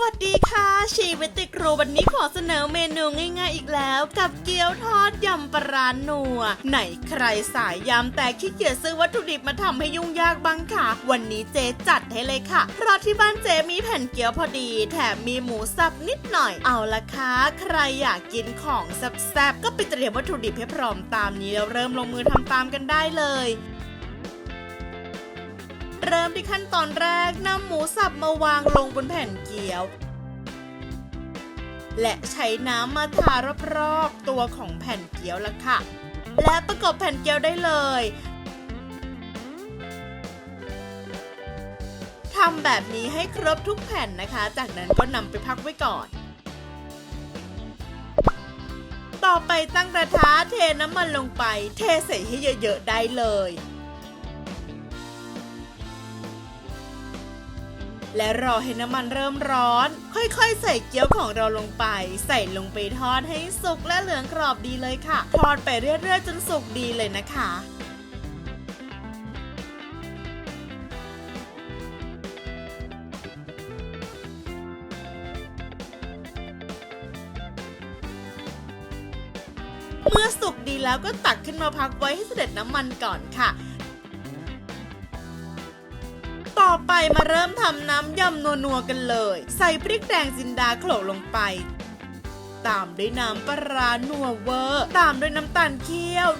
วัสดีค่ะ ชีวิตติครูวันนี้ขอเสนอเมนูง่ายๆอีกแล้ว กับเกี๊ยวทอดยำปลาร้านัวไหนใครสายยำแต่ขี้เกียจซื้อวัตถุดิบมาทำให้ยุ่งยากบ้างค่ะ วันนี้เจ๊จัดให้เลยค่ะ เพราะที่บ้านเจ๊มีแผ่นเกี๊ยวพอดี แถมมีหมูสับนิดหน่อย เอาละค่ะ ใครอยากกินของแซ่บๆก็ไปเตรียมวัตถุดิบให้พร้อมตามนี้แล้วเริ่มลงมือทำตามกันได้เลย เริ่มที่ขั้นตอนแรกนำหมูสับมาวางลงบนแผ่นเกี๊ยว และใช้น้ำมาทารอบๆตัวของแผ่นเกี๊ยวละค่ะ และประกบแผ่นเกี๊ยวได้เลยทำแบบนี้ให้ครบทุกแผ่นนะคะ จากนั้นก็นำไปพักไว้ก่อน ต่อไปตั้งกระทะเทน้ำมันลงไป เทใส่ให้เยอะๆได้เลย และรอให้น้ำมันเริ่มร้อน ค่อยๆ ใส่เกี๊ยวของเราลงไป ใส่ลงไปทอดให้สุกและเหลืองกรอบดีเลยค่ะ ทอดไปเรื่อยๆ จนสุกดีเลยนะคะเมื่อสุกดีแล้วก็ตักขึ้นมาพักไว้ให้เสด็จน้ำมันก่อนค่ะ อไปมาเริ่มทำน้ำยำนัวๆกันเลย ใส่พริกแดงจินดาโขลกลงไป ตามด้วยน้ำปลาร้านัวเวอร์ ตามด้วยน้ำตาลเคี่ยว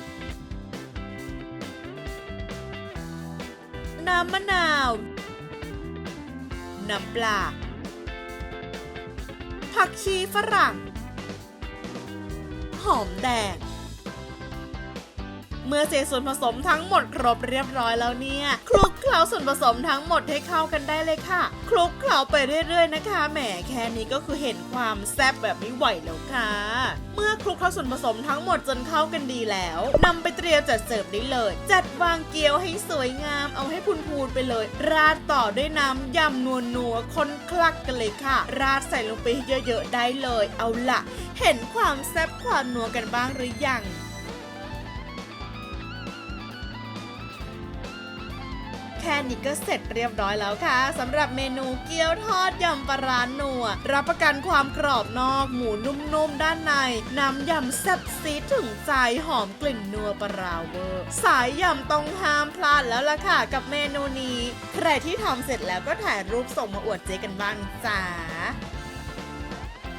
น้ำมะนาว น้ำปลา ผักชีฝรั่ง หอมแดง เมื่อเศษส่วนผสมทั้งหมดครบเรียบร้อยแล้วเนี่ยคลุกเคล้าส่วนผสมทั้งหมดให้เข้ากันได้เลยค่ะ คลุกเคล้าไปเรื่อยๆนะคะแหมแค่นี้ก็คือเห็นความแซ่บแบบไม่ไหวแล้วค่ะ เมื่อคลุกเคล้าส่วนผสมทั้งหมดจนเข้ากันดีแล้วนำไปเตรียมจัดเสิร์ฟได้เลย จัดวางเกี๊ยวให้สวยงาม เอาให้พูนๆไปเลย ราดต่อด้วยน้ำยำนัวๆคนคลักกันเลยค่ะ ราดใส่ลงไปเยอะๆได้เลย เอาละเห็นความแซ่บความนัวกันบ้างหรือยัง แค่นี้ก็เสร็จเรียบร้อยแล้วค่ะสำหรับเมนูเกี๊ยวทอดยำปลาร้านัวรับประกันความกรอบนอก หมูนุ่มๆด้านใน น้ำยำแซ่บซีดถึงใจหอมกลิ่นนัวปลาร้าเวอร์สายยำต้องห้ามพลาดแล้วล่ะค่ะ กับเมนูนี้ ใครที่ทำเสร็จแล้วก็ถ่ายรูปส่งมาอวดเจ๊กันบ้างจ้า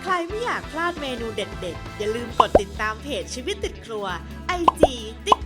ใครไม่อยากพลาดเมนูเด็ดๆ อย่าลืมกดติดตามเพจชีวิตติดครัว IG